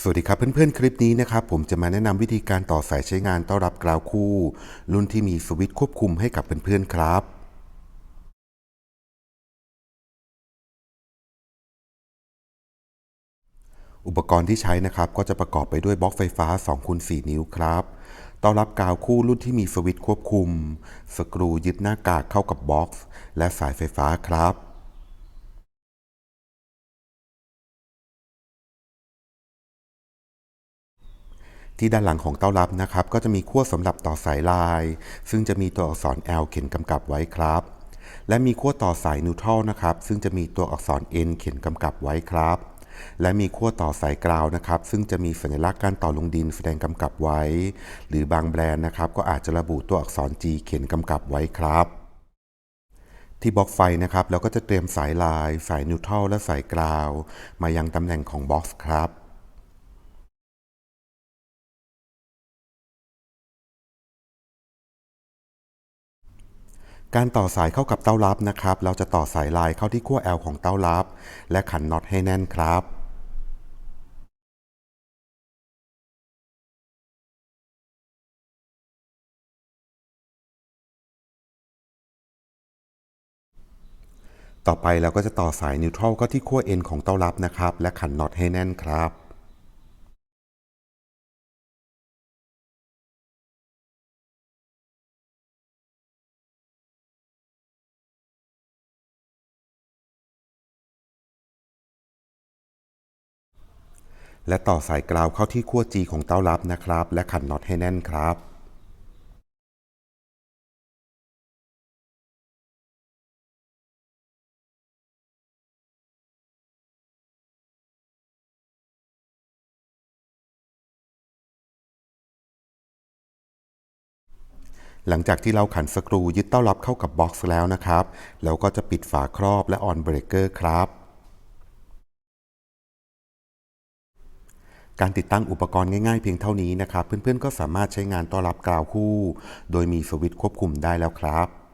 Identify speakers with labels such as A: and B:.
A: สวัสดีครับเพื่อนๆ คลิปนี้นะครับผมจะมาแนะนำวิธีการต่อสายใช้งานต้อนรับกราวคู่ รุ่นที่มีสวิตช์ควบคุมให้กับเพื่อนๆครับ อุปกรณ์ที่ใช้นะครับก็จะประกอบไปด้วยบล็อกไฟฟ้า2คูณ4นิ้วครับต้อนรับกาวคู่รุ่นที่มีสวิตช์ควบคุม สกรูยึดหน้ากากเข้ากับบ็อกซ์และสายไฟฟ้าครับ ที่ด้านหลังของเต้ารับนะครับ ก็จะมีขั้วสำหรับต่อสายลาย ซึ่งจะมีตัวอักษร L เขียนกำกับไว้ครับ และมีขั้วต่อสายนิวทรัลนะครับ ซึ่งจะมีตัวอักษร N เขียนกำกับไว้ครับ และมีขั้วต่อสายกราวนะครับ ซึ่งจะมีสัญลักษณ์การต่อลงดินแสดงกำกับไว้ หรือบางแบรนด์นะครับ ก็อาจจะระบุตัวอักษร G เขียนกำกับไว้ครับที่บล็อกไฟนะครับเราก็จะเตรียมสายลาย สายนิวทรัลและสายกราว มายังตำแหน่งของบ็อกซ์ครับ การต่อสายเข้ากับเต้ารับนะครับ เราจะต่อสายลายเข้าที่ขั้ว L ของเต้ารับ และขันน็อตให้แน่นครับต่อไปเราก็จะต่อสายนิวทรัลเข้าที่ขั้ว N ของเต้ารับนะครับ และขันน็อตให้แน่นครับ และต่อสายกราวเข้าที่ขั้ว G ของเต้ารับนะครับ และขันน็อตให้แน่นครับหลังจากที่เราขันสกรูยึดเต้ารับเข้ากับบ็อกซ์แล้วนะครับ เราก็จะปิดฝาครอบและออนเบรกเกอร์ครับ การติดตั้งอุปกรณ์ง่ายๆเพียงเท่านี้นะครับ เพื่อนๆก็สามารถใช้งานต้อนรับกราวคู่ โดยมีสวิตช์ควบคุมได้แล้วครับ